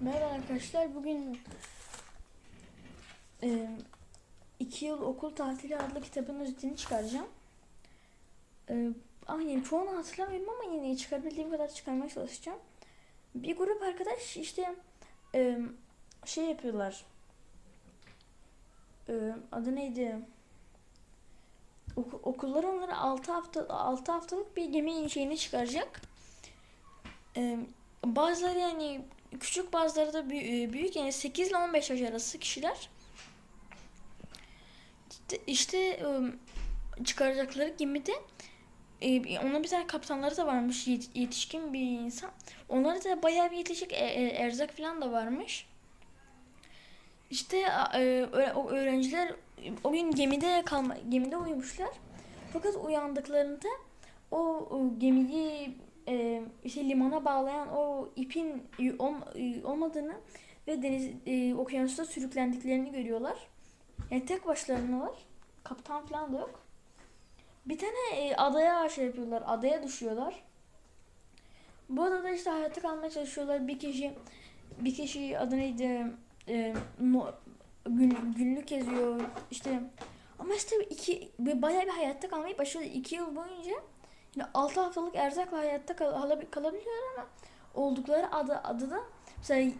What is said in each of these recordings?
Merhaba arkadaşlar. Bugün e, iki yıl okul tatili adlı kitabın özetini çıkaracağım. E, ah yine çoğunu hatırlamıyorum ama yine çıkarabildiğim kadar çıkarmaya çalışacağım. Bir grup arkadaş işte e, şey yapıyorlar. E, adı neydi? Oku- okullar onları 6 hafta 6 haftalık bir gemi şeyini çıkaracak. E, bazıları yani küçük bazıları da e, büyük yani 8 ile 15 yaş arası kişiler. İşte, çıkaracakları gemide e, ona bir tane kaptanları da varmış yet- yetişkin bir insan. Onlara da bayağı bir yetecek e- erzak falan da varmış. İşte öğrenciler o gün gemide kalma gemide uyumuşlar. Fakat uyandıklarında o gemiyi e, işte limana bağlayan o ipin y- olmadığını ve deniz e, okyanusta sürüklendiklerini görüyorlar. Yani tek başlarınalar. Kaptan falan da yok. Bir tane e, adaya şey yapıyorlar. Adaya düşüyorlar. Bu adada işte hayatta kalmaya çalışıyorlar. Bir kişi bir kişi adı neydi? E, no- gün, günlük yazıyor. İşte ama işte iki bayağı bir hayatta kalmayı başarıyor. iki yıl boyunca Yine 6 haftalık erzakla hayatta kal kalabi- kalabiliyorlar ama oldukları adı adada mesela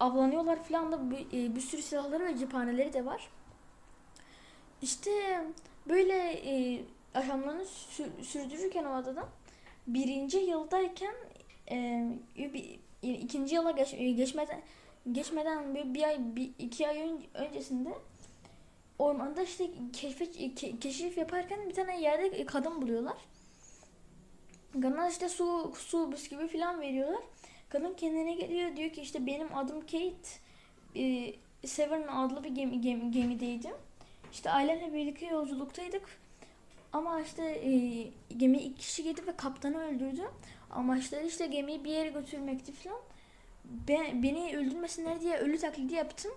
avlanıyorlar falan da bir, e, bir sürü silahları ve cephaneleri de var. İşte böyle e, yaşamlarını sü- sürdürürken o adada birinci yıldayken e, bir, e, ikinci yıla geç, e, geçmeden geçmeden bir, bir ay bir, iki ay ön- öncesinde ormanda işte keşfe, ke- keşif yaparken bir tane yerde kadın buluyorlar. Kadına işte su, su bisküvi falan veriyorlar. Kadın kendine geliyor diyor ki işte benim adım Kate. Ee, Severn adlı bir gemi, gemi, gemideydim. İşte ailemle birlikte yolculuktaydık. Ama işte e, gemi iki kişi gidip ve kaptanı öldürdü. Amaçları işte gemiyi bir yere götürmekti falan. Ben, beni öldürmesinler diye ölü taklidi yaptım.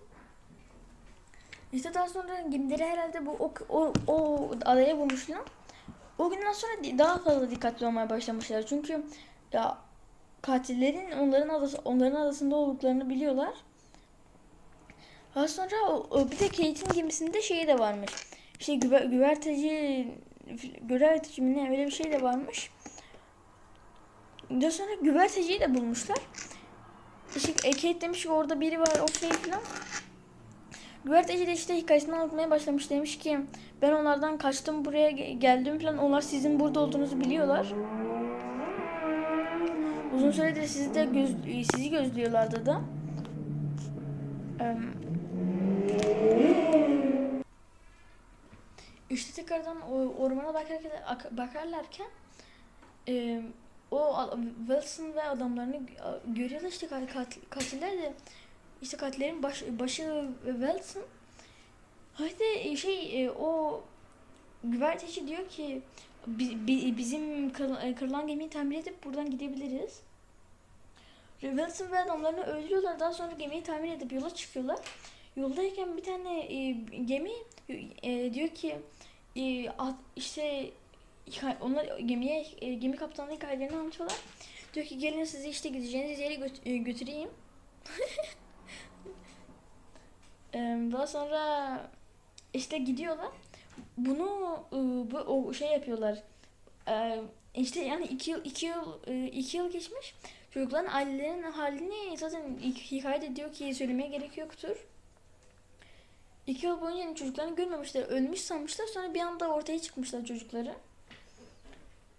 İşte daha sonra gemileri herhalde bu o, o, o adaya bulmuşlar. O günden sonra daha fazla dikkatli olmaya başlamışlar. Çünkü ya katillerin onların adası onların adasında olduklarını biliyorlar. Daha sonra o, bir de Kate'in gemisinde şey de varmış. İşte güver, güverteci güverteci mi ne öyle bir şey de varmış. Daha sonra güverteciyi de bulmuşlar. İşte e, Kate demiş ki orada biri var o şey falan. Güverteci de işte hikayesini anlatmaya başlamış. Demiş ki ben onlardan kaçtım buraya ge- geldim falan. Onlar sizin burada olduğunuzu biliyorlar. Uzun süredir sizi de göz, sizi gözlüyorlardı da. İşte tekrardan ormana bakarken, ak- bakarlarken o Wilson ve adamlarını görüyorlar işte kat- katiller de işte katillerin baş, başı Wilson Haydi şey e, o güverteci diyor ki "Bi- bi- bizim e, kırılan gemiyi tamir edip buradan gidebiliriz. Wilson ve adamlarını öldürüyorlar. Daha sonra gemiyi tamir edip yola çıkıyorlar. Yoldayken bir tane e, gemi e, diyor ki e, işte onlar gemiye e, gemi kaptanlığı hikayelerini anlatıyorlar. Diyor ki gelin sizi işte gideceğiniz yere göt- e, götüreyim. Daha sonra işte gidiyorlar. Bunu e, bu o şey yapıyorlar. İşte yani iki yıl iki yıl e, iki yıl geçmiş. Çocukların ailelerinin halini zaten hikayede diyor ki söylemeye gerek yoktur. İki yıl boyunca yani çocuklarını görmemişler. Ölmüş sanmışlar. Sonra bir anda ortaya çıkmışlar çocukları.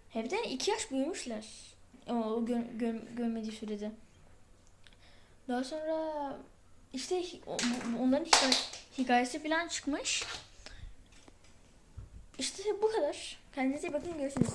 Hem de iki yaş büyümüşler. O gör, gör- görmediği sürede. Daha sonra işte onların hikaye- hikayesi falan çıkmış. İşte bu kadar. Kendinize iyi bakın görüşürüz.